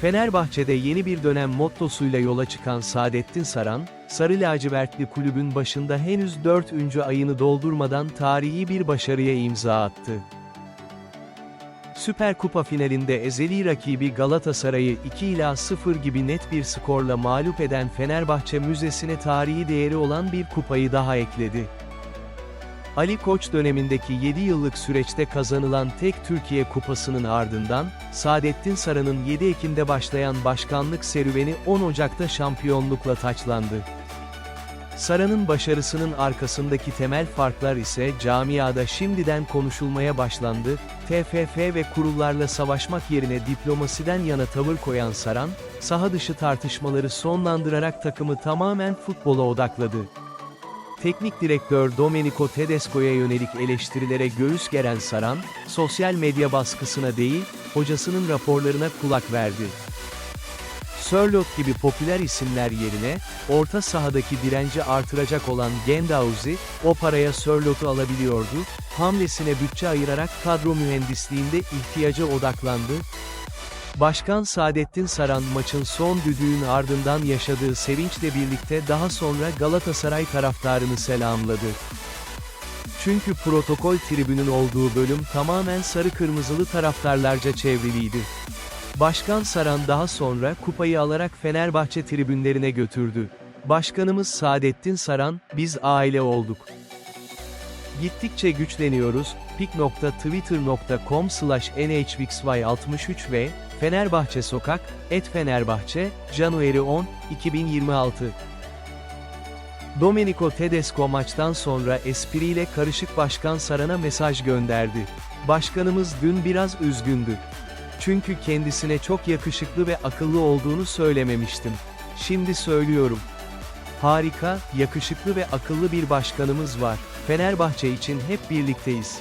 Fenerbahçe'de yeni bir dönem mottosuyla yola çıkan Saadettin Saran, Sarı Lacivertli kulübün başında henüz 4. ayını doldurmadan tarihi bir başarıya imza attı. Süper Kupa finalinde ezeli rakibi Galatasaray'ı 2 ila 0 gibi net bir skorla mağlup eden Fenerbahçe müzesine tarihi değeri olan bir kupayı daha ekledi. Ali Koç dönemindeki 7 yıllık süreçte kazanılan tek Türkiye Kupası'nın ardından, Saadettin Saran'ın 7 Ekim'de başlayan başkanlık serüveni 10 Ocak'ta şampiyonlukla taçlandı. Saran'ın başarısının arkasındaki temel farklar ise camiada şimdiden konuşulmaya başlandı, TFF ve kurullarla savaşmak yerine diplomasiden yana tavır koyan Saran, saha dışı tartışmaları sonlandırarak takımı tamamen futbola odakladı. Teknik direktör Domenico Tedesco'ya yönelik eleştirilere göğüs geren Saran, sosyal medya baskısına değil, hocasının raporlarına kulak verdi. Sörloth gibi popüler isimler yerine, orta sahadaki direnci artıracak olan Gendauzi, o paraya Sörloth'u alabiliyordu, hamlesine bütçe ayırarak kadro mühendisliğinde ihtiyaca odaklandı, Başkan Saadettin Saran maçın son düdüğün ardından yaşadığı sevinçle birlikte daha sonra Galatasaray taraftarını selamladı. Çünkü protokol tribünün olduğu bölüm tamamen sarı kırmızılı taraftarlarca çevriliydi. Başkan Saran daha sonra kupayı alarak Fenerbahçe tribünlerine götürdü. Başkanımız Saadettin Saran, biz aile olduk. Gittikçe güçleniyoruz, pik.twitter.com slash nhvxy63 ve Fenerbahçe Sokak, et Fenerbahçe, January 10, 2026. Domenico Tedesco maçtan sonra espriyle karışık başkan Saran'a mesaj gönderdi. Başkanımız dün biraz üzgündü. Çünkü kendisine çok yakışıklı ve akıllı olduğunu söylememiştim. Şimdi söylüyorum. Harika, yakışıklı ve akıllı bir başkanımız var. Fenerbahçe için hep birlikteyiz.